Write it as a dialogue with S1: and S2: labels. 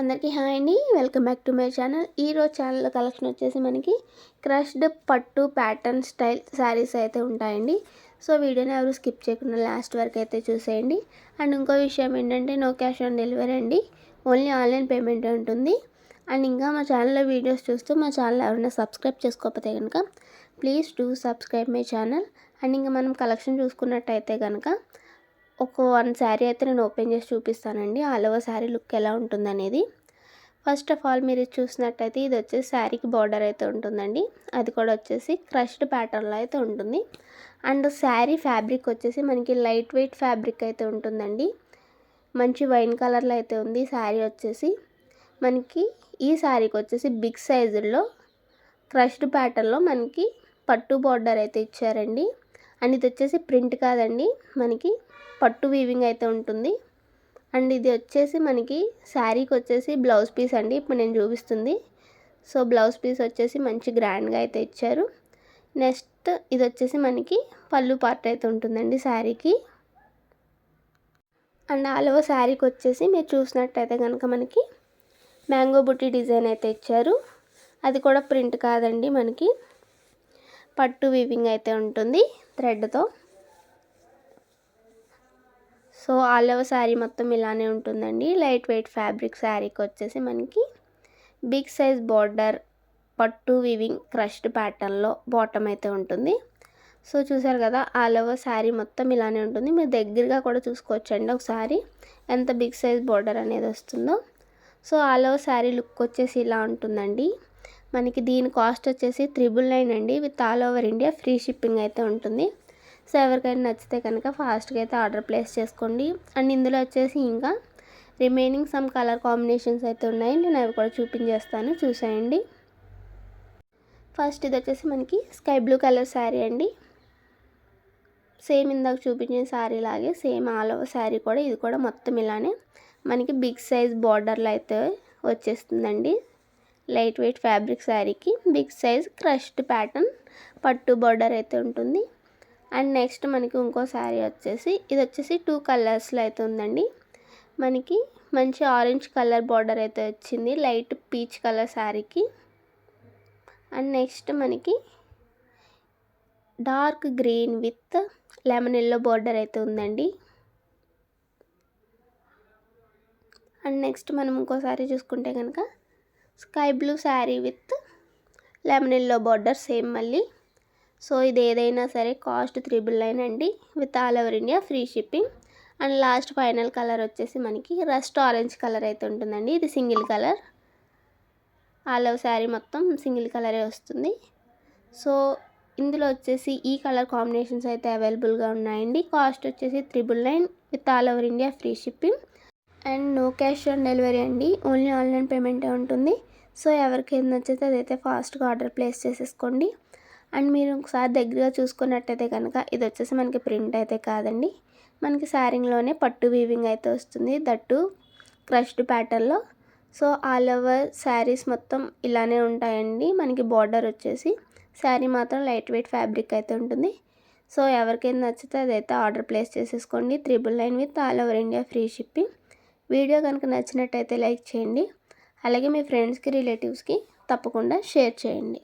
S1: అందరికీ హాయ్ అండి. Welcome back to my channel. ఈరోజు ఛానల్ కలెక్షన్ వచ్చేసి మనకి క్రష్డ్ పట్టు ప్యాటర్న్ స్టైల్ శారీస్ అయితే ఉంటాయండి. సో వీడియోని ఎవరు స్కిప్ చేయకుండా లాస్ట్ వరకు అయితే చూసేయండి. అండ్ ఇంకో విషయం ఏంటంటే నో క్యాష్ ఆన్ డెలివరీ అండి. ఓన్లీ ఆన్లైన్ పేమెంట్ ఉంటుంది. అండ్ ఇంకా మా ఛానల్లో వీడియోస్ చూస్తూ మా ఛానల్ ఎవరైనా సబ్స్క్రైబ్ చేసుకోకపోతే కనుక please do subscribe my channel. And ఇంకా మనం కలెక్షన్ చూసుకున్నట్టయితే కనుక ఒక వన్ శారీ అయితే నేను ఓపెన్ చేసి చూపిస్తానండి. ఆల్ ఓవర్ శారీ లుక్ ఎలా ఉంటుందనేది. ఫస్ట్ ఆఫ్ ఆల్ మీరు చూసినట్టయితే ఇది వచ్చేసి శారీకి బార్డర్ అయితే ఉంటుందండి. అది కూడా వచ్చేసి క్రష్డ్ ప్యాటర్న్లో అయితే ఉంటుంది. అండ్ శారీ ఫ్యాబ్రిక్ వచ్చేసి మనకి లైట్ వెయిట్ ఫ్యాబ్రిక్ అయితే ఉంటుందండి. మంచి వైన్ కలర్లో అయితే ఉంది. శారీ వచ్చేసి మనకి ఈ శారీకి వచ్చేసి బిగ్ సైజుల్లో క్రష్డ్ ప్యాటర్న్లో మనకి పట్టు బార్డర్ అయితే ఇచ్చారండి. అండ్ ఇది వచ్చేసి ప్రింట్ కాదండి. మనకి పట్టు వీవింగ్ అయితే ఉంటుంది. అండ్ ఇది వచ్చేసి మనకి శారీకి వచ్చేసి బ్లౌజ్ పీస్ అండి. ఇప్పుడు నేను చూపిస్తుంది. సో బ్లౌజ్ పీస్ వచ్చేసి మంచి గ్రాండ్గా అయితే ఇచ్చారు. నెక్స్ట్ ఇది వచ్చేసి మనకి పళ్ళు పార్ట్ అయితే ఉంటుందండి శారీకి. అండ్ ఆలవ శారీకి వచ్చేసి మీరు చూసినట్టయితే కనుక మనకి మ్యాంగో బుట్టి డిజైన్ అయితే ఇచ్చారు. అది కూడా ప్రింట్ కాదండి మనకి. పట్టు వీవింగ్ అయితే ఉంటుంది థ్రెడ్తో సో ఆల్ ఓవర్ శారీ మొత్తం ఇలానే ఉంటుందండి. లైట్ వెయిట్ ఫ్యాబ్రిక్ శారీకి వచ్చేసి మనకి బిగ్ సైజ్ బార్డర్ పట్టు వివింగ్ క్రష్డ్ ప్యాటర్న్లో బాటమ్ అయితే ఉంటుంది. సో చూసారు కదా ఆల్ ఓవర్ శారీ మొత్తం ఇలానే ఉంటుంది. మీరు దగ్గరగా కూడా చూసుకోవచ్చండి ఒకసారి ఎంత బిగ్ సైజ్ బార్డర్ అనేది వస్తుందో. So all over sari look వచ్చేసి ఇలా ఉంటుందండి. మనకి దీని కాస్ట్ వచ్చేసి త్రిబుల్ నైన్ అండి. With all over India free shipping అయితే ఉంటుంది. సో ఎవరికైనా నచ్చితే కనుక ఫాస్ట్గా అయితే ఆర్డర్ ప్లేస్ చేసుకోండి. అండ్ ఇందులో వచ్చేసి ఇంకా రిమైనింగ్ సమ్ కలర్ కాంబినేషన్స్ అయితే ఉన్నాయి. నేను అవి కూడా చూపించేస్తాను. చూసేయండి. ఫస్ట్ ఇది వచ్చేసి మనకి స్కై బ్లూ కలర్ శారీ అండి. సేమ్ ఇందాక చూపించిన శారీ లాగే సేమ్ ఆల్ ఓవర్ శారీ కూడా. ఇది కూడా మొత్తం ఇలానే మనకి బిగ్ సైజ్ బార్డర్లో అయితే వచ్చేస్తుందండి. లైట్ వెయిట్ ఫ్యాబ్రిక్ శారీకి బిగ్ సైజ్ క్రష్డ్ ప్యాటర్న్ పట్టు బార్డర్ అయితే ఉంటుంది. అండ్ నెక్స్ట్ మనకి ఇంకో శారీ వచ్చేసి ఇది వచ్చేసి టూ కలర్స్లో అయితే ఉందండి. మనకి మంచి ఆరెంజ్ కలర్ బార్డర్ అయితే వచ్చింది లైట్ పీచ్ కలర్ శారీకి. అండ్ నెక్స్ట్ మనకి dark green with lemon yellow border అయితే ఉందండి. అండ్ నెక్స్ట్ మనం ఇంకోసారి చూసుకుంటే కనుక sky blue sari with lemon yellow border same మళ్ళీ. సో ఇది ఏదైనా సరే కాస్ట్ త్రిబుల్ నైన్ అండి with all over India free shipping. And last final colour వచ్చేసి మనకి రస్ట్ ఆరెంజ్ కలర్ అయితే ఉంటుందండి. ఇది single colour. All over sari మొత్తం సింగిల్ కలరే వస్తుంది. సో ఇందులో వచ్చేసి ఈ కలర్ కాంబినేషన్స్ అయితే అవైలబుల్గా ఉన్నాయండి. కాస్ట్ వచ్చేసి triple nine with all over India free shipping. And no cash on delivery అండి. ఓన్లీ ఆన్లైన్ పేమెంటే ఉంటుంది. సో ఎవరికి ఏది నచ్చితే అదైతే ఫాస్ట్గా ఆర్డర్ ప్లేస్ చేసేసుకోండి. అండ్ మీరు ఒకసారి దగ్గరగా చూసుకున్నట్టయితే కనుక ఇది వచ్చేసి మనకి ప్రింట్ అయితే కాదండి. మనకి శారీలోనే పట్టు వీవింగ్ అయితే వస్తుంది. దట్టు క్రష్డ్ ప్యాటర్న్లో సో ఆల్ ఓవర్ శారీస్ మొత్తం ఇలానే ఉంటాయండి. మనకి బార్డర్ వచ్చేసి శారీ మాత్రం లైట్ వెయిట్ ఫ్యాబ్రిక్ అయితే ఉంటుంది. సో ఎవరికైనా నచ్చితే అదైతే ఆర్డర్ ప్లేస్ చేసేసుకోండి. Triple nine with all over India free shipping video కనుక నచ్చినట్టయితే లైక్ చేయండి. అలాగే మీ ఫ్రెండ్స్కి రిలేటివ్స్కి తప్పకుండా షేర్ చేయండి.